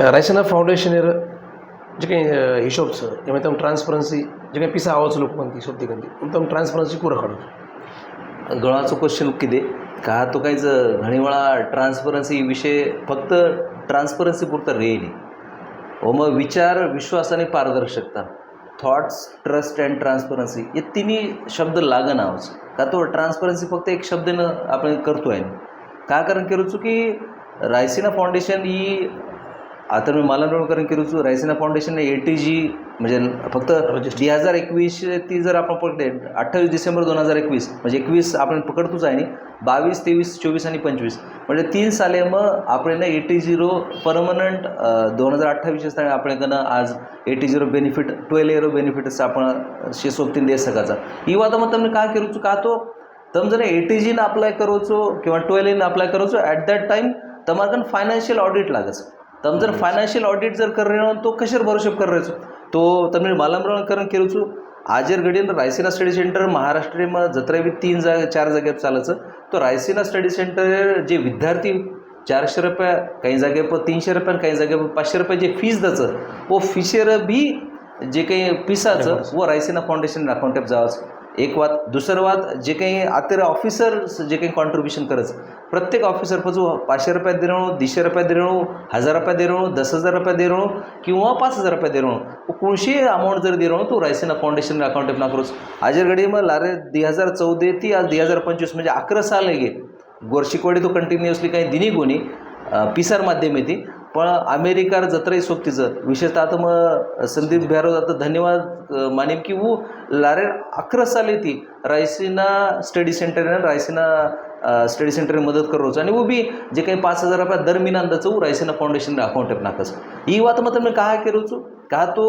रायसेना फाउंडेशनेर जे काही हिशोब छ एवं तुम जे काही पिसा आवाज लोक बनती शोधती करती तुम ट्रान्सपरन्सी को रखा गळा क्वेश्चन शुल्क दे का तो काहीच घणीवळा ट्रान्सपरन्सी विषय फक्त ट्रान्सपरन्सी पुरतं नाही व हो, मग विचार विश्वास आणि पारदर्शकता थॉट्स ट्रस्ट अँड ट्रान्सपरन्सी हे तिन्ही शब्द लागण आहोत का तो ट्रान्सपरन्सी फक्त एक शब्दनं आपण करतो आहे का? कारण केलोचो की रायसिना फाउंडेशन ही आता मी मला लोळकरण किरूचं रायसिना फाउंडेशनने ए टी जी म्हणजे फक्त दोन हजार एकवीस ती जर आपण पकडले अठ्ठावीस डिसेंबर दोन हजार एकवीस म्हणजे एकवीस आपण पकडतोच आहे बावीस तेवीस चोवीस आणि पंचवीस. म्हणजे तीन साले मग आपण ए टी झिरो परमनंट दोन हजार अठ्ठावीस आपण आज eighty zero benefit twelve इयरो बेनिफिट्स आपण शे सोबतीन दे सकाचा ही वादा मग तुम्ही का करूचो का तो? तर जर ए टी जीन अप्लाय करूचो किंवा ट्वेल्व इन अप्लाय करूचो ॲट दॅट टाईम तमारकन फायनान्शियल ऑडिट लागस तम जर फायनान्शियल ऑडिट जर कर तो कशावर भरोशेप कर रहे तो तमिळ बालमरण करण केलं आजर घडील रायसेना स्टडी सेंटर महाराष्ट्रे मग जत्रा बी तीन जा चार जागेप चालायचं. तो रायसेना स्टडी सेंटर जे विद्यार्थी चारशे रुपया काही जागे पण तीनशे रुपया काही जागे पाचशे रुपये जे फीज द्यायचं व फीशेर बी जे काही पिसाचं व रायसेना फाउंडेशन अकाउंट ॲप जावायचं एक वाद. दुसरं वाद जे काही आता ऑफिसर्स जे काही कॉन्ट्रीब्युशन करत प्रत्येक ऑफिसर पाचू पाचशे रुपयात देणं दीडशे रुपया देणं हजार रुपया देणं दस हजार रुपया देणं किंवा पाच हजार रुपया देणं. कोणशी अमाऊंट जर देणं तू रायसेना फाउंडेशन अकाउंट ना करूस आजर घडी मग लारे दी हजार चौदे ती आज दी हजार पंचवीस म्हणजे अकरा साल गे गोरशिकवाडी तो कंटिन्युअसली काही दिनी कोणी पिसार माध्यम येते पण अमेरिकार जत्राही सोबतीचं विशेषतः आता मग संदीप भैरव आता धन्यवाद मानेम की वो लारे अकरा साल येते रायसिना स्टडी सेंटर आहे रायसिना स्टडी सेंटरने मदत करोच आणि वो बी जे काही पाच हजार रुपया दर अंदाज वो रायसिना फाउंडेशन अकाउंट नाकच. ही वात मग तुम्ही काय करू છું का तो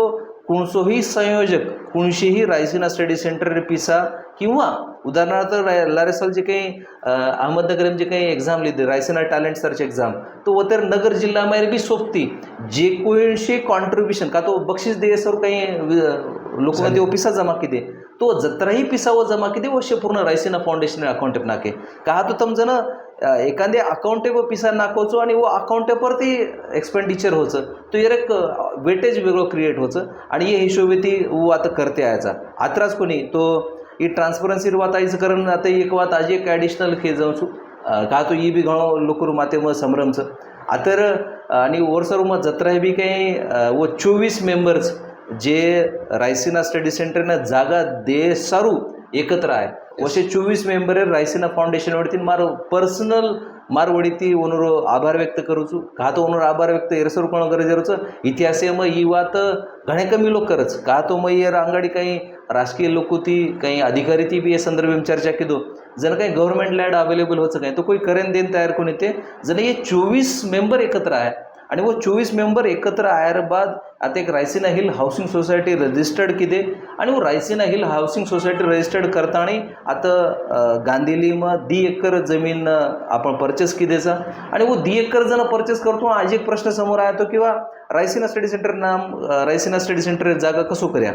कोणसोही संयोजक कोणशीही रायसिना स्टडी सेंटर पिसा किंवा उदाहरणार्थ राय लारेसाल जे काही अहमदनगरम अहमदनगर जे काही एक्झाम लिहिते रायसिना टॅलेंट सर्च एक्झाम तो व नगर जिल्ह्यामध्ये बी सोबती जे कोणशी कॉन्ट्रीब्युशन का तो बक्षीस दे काही लोकमध्ये पिसा जमा किती तो जत्राही पिसावं जमा किती वर्ष पूर्ण रायसिना फाउंडेशन अकाउंट नाके. का तो तुमचं एखादे अकाउंटे पिसा पिसार नाकोचो आणि व अकाउंटे परती एक्सपेंडिचर होचं. तो एक वेटेज वेगळो क्रिएट होचं. आणि हे हिशोबे ती व आता करते यायचा आत्राच कोणी? तो ही ट्रान्सपरन्सीर वात आयचं कारण आता एक वात आज एक ॲडिशनल खे जाऊ छू का तो ई बी घणो लोकरू माते मग संभ्रमचं आता आणि वरसर मग जत्रा बी काही व चोवीस मेंबर्स जे रायसिना स्टडी सेंटरनं जागा दे सारू एकत्र आहे. असे चोवीस मेंबर रायसिना फाउंडेशन वरती. मारो पर्सनल मारवडीती ओनर आभार व्यक्त करू का तो ओनर आभार व्यक्त एरसर कोण गरजेचं इतिहासे मग ही वात घणे कमी लोक करच का तो मग यार अंगाडी काही राजकीय लोक होती काही अधिकारी ती बी या संदर्भात चर्चा केलो. जर काही गव्हर्नमेंट लँड अवेलेबल होतं काय तो कोई करेन देन तयार कोणी ते जर आणि व चोवीस मेंबर एकत्र आयरबाद आता एक Raisina hill housing society registered किदे आणि व Raisina hill housing society registered करताना आता गांधीली मग दी एकर जमीन आपण परचेस किदेचा आणि व दी एकर जण परचेस करतो आज एक प्रश्न समोर येतो किंवा रायसिना स्टडी सेंटर नाम रायसिना स्टडी सेंटर जागा कसो करूया?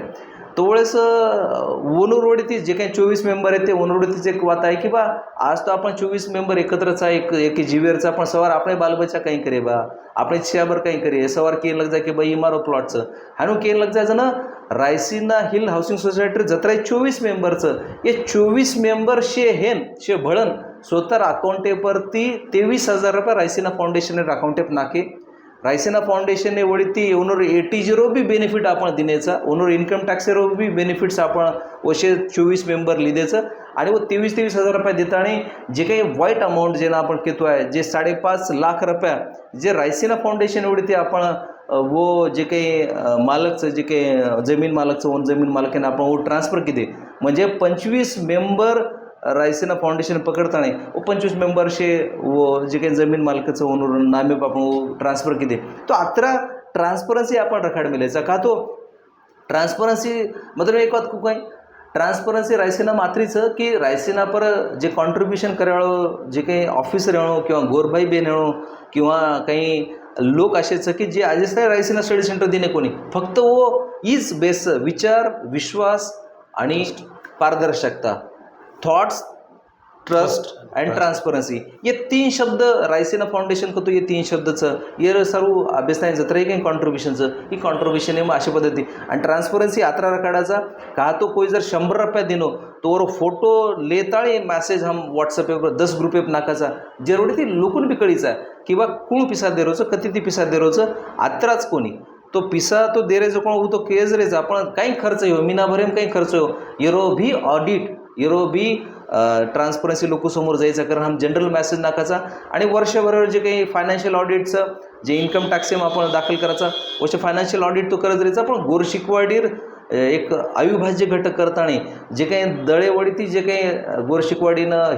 तो वेळेस वनरोडीतील जे काही चोवीस मेंबर आहेत ते वनरोडीतीच एक वात आहे की बा आज तो आपण चोवीस मेंबर एकत्रच आहे एक एक जीवेरचा पण सवार आपण बालबच्चा काही करे बा आपण शियाबर काही करे सवार केन लग जाय की बा इमारो प्लॉटचं. आणि केन लग जायचं ना रायसिना हिल हाऊसिंग सोसायटी जत्रा आहे चोवीस मेंबरचं. हे चोवीस मेंबर शे हेन शे भळण स्वतः अकाउंटेपरती तेवीस हजार रुपये रायसिना फाउंडेशन अकाउंटेप नाके. रायसिना फाउंडेशनने वळी ती owner eighty zero B benefit आपण देण्याचा ओनर इन्कम टॅक्सेरो बी बेनिफिट्स आपण असे चोवीस मेंबर लिहिण्याचं आणि व तेवीस तेवीस हजार रुपये देताना जे काही वाईट अमाऊंट जे ना आपण घेतो आहे जे साडेपाच लाख रुपया जे रायसेना फाउंडेशन एवढी ते आपण व वो जे काही मालकचं जे काही जमीन मालकचं ओन जमीन मालकाने आपण वो ट्रान्सफर किती. म्हणजे पंचवीस मेंबर रायसेना फाउंडेशन पकडताना व पंचवीस मेंबरशे व जे काही जमीन मालकाचं ओनर नामे आपण ट्रान्सफर केले. तो अकरा ट्रान्सपरन्सी आपण रखाड मिळायचा का तो? ट्रान्सपरन्सी मतलब एक बात काही ट्रान्सपरन्सी रायसेना मात्रीचं की रायसेना पर जे कॉन्ट्रीब्युशन करावं जे काही ऑफिसर येणं किंवा गोरभाई बेन येणं किंवा काही लोक असेच की जे आज नाही रायसेना स्टडी सेंटर दिने कोणी. फक्त वो इज बेस विचार विश्वास आणि पारदर्शकता. थॉट्स ट्रस्ट एंड ट्रांसपरन्सी ये तीन शब्द रायसेना फाउंडेशन करतो हे तीन शब्दचं ये सर्व अभ्यासाने जत्र काही कॉन्ट्रीब्युशनचं ही कॉन्ट्रीब्युशन आहे अशा पद्धती. आणि ट्रान्सपरन्सी यात्रा काढायचा का तो कोई जर शंभर रुपया दिनो तो और फोटो लेताळे मैसेज हम व्हाट्सअप दस ग्रुप नाकाचा. जेवढी ती लोकून बी कळीचा किंवा कुण पिसा दे रोचं कती ती पिसा दे रोचं आत्राच कोणी. तो पिसा तो दे रेजो कोण तो केज रेचा पण काही खर्च येऊ मीना भरेम काही खर्च येऊ. येरो भी ऑडिट इरो बी ट्रान्सपरन्सी लोकसमोर जायचं कारण हा जनरल मॅसेज नाकाचा. आणि वर्षभरावर जे काही फायनान्शियल ऑडिटचं जे इन्कम टॅक्स आपण दाखल करायचा. वर्ष फायनान्शियल ऑडिट तो करत राहायचा पण गोर शिकवाडीर एक अविभाज्य घटक करताना जे काही दळेवडीती जे काही गोरशिकवाडीनं